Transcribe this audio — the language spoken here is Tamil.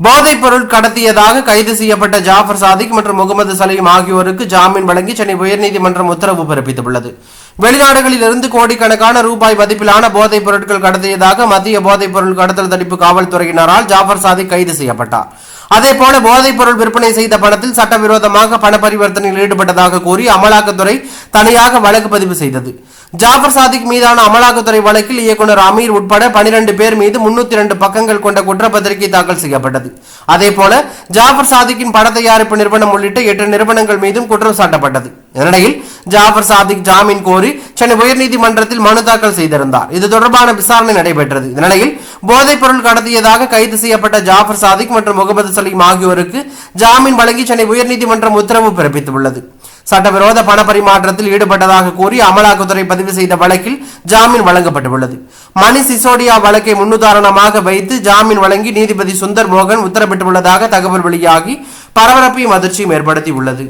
போதைப் பொருள் கடத்தியதாக கைது செய்யப்பட்ட ஜாஃபர் சாதிக் மற்றும் முகமது சலீம் ஆகியோருக்கு ஜாமீன் வழங்கி சென்னை உயர்நீதிமன்றம் உத்தரவு பிறப்பித்துள்ளது. வெளிநாடுகளில் இருந்து கோடிக்கணக்கான ரூபாய் மதிப்பிலான போதைப் பொருட்கள் கடத்தியதாக மத்திய போதைப் பொருள் கடத்தல் தடுப்பு காவல்துறையினரால் ஜாஃபர் சாதிக் கைது செய்யப்பட்டார். அதேபோல போதைப் பொருள் விற்பனை செய்த பணத்தில் சட்டவிரோதமாக பண பரிவர்த்தனையில் ஈடுபட்டதாக கூறி அமலாக்கத்துறை தனியாக வழக்கு பதிவு செய்தது. ஜாஃபர் சாதிக் மீதான அமலாக்கத்துறை வழக்கில் இயக்குனர் அமீர் உட்பட பனிரெண்டு பேர் மீது முன்னூத்தி இரண்டு பக்கங்கள் கொண்ட குற்றப்பத்திரிகை தாக்கல் செய்யப்பட்டது. அதேபோல ஜாஃபர் சாதிக்கின் பட தயாரிப்பு நிறுவனம் உள்ளிட்ட எட்டு நிறுவனங்கள் மீதும் குற்றம் சாட்டப்பட்டது. இதனிடையில் ஜாஃபர் சாதிக் ஜாமீன் கோரி சென்னை உயர்நீதிமன்றத்தில் மனு தாக்கல் செய்திருந்தார். இது தொடர்பான விசாரணை நடைபெற்றது. இந்நிலையில் போதைப் பொருள் கடத்தியதாக கைது செய்யப்பட்ட ஜாஃபர் சாதிக் மற்றும் முகமது சலீம் ஆகியோருக்கு ஜாமீன் வழங்கி சென்னை உயர்நீதிமன்றம் உத்தரவு பிறப்பித்துள்ளது. சட்டவிரோத பண பரிமாற்றத்தில் ஈடுபட்டதாக கூறி அமலாக்கத்துறை பதிவு செய்த வழக்கில் ஜாமீன் வழங்கப்பட்டுள்ளது. மணி சிசோடியா வழக்கை முன்னுதாரணமாக வைத்து ஜாமீன் வழங்கி நீதிபதி சுந்தர் மோகன் உத்தரவிட்டுள்ளதாக தகவல் வெளியாகி பரபரப்பையும் அதிர்ச்சியும் ஏற்படுத்தியுள்ளது.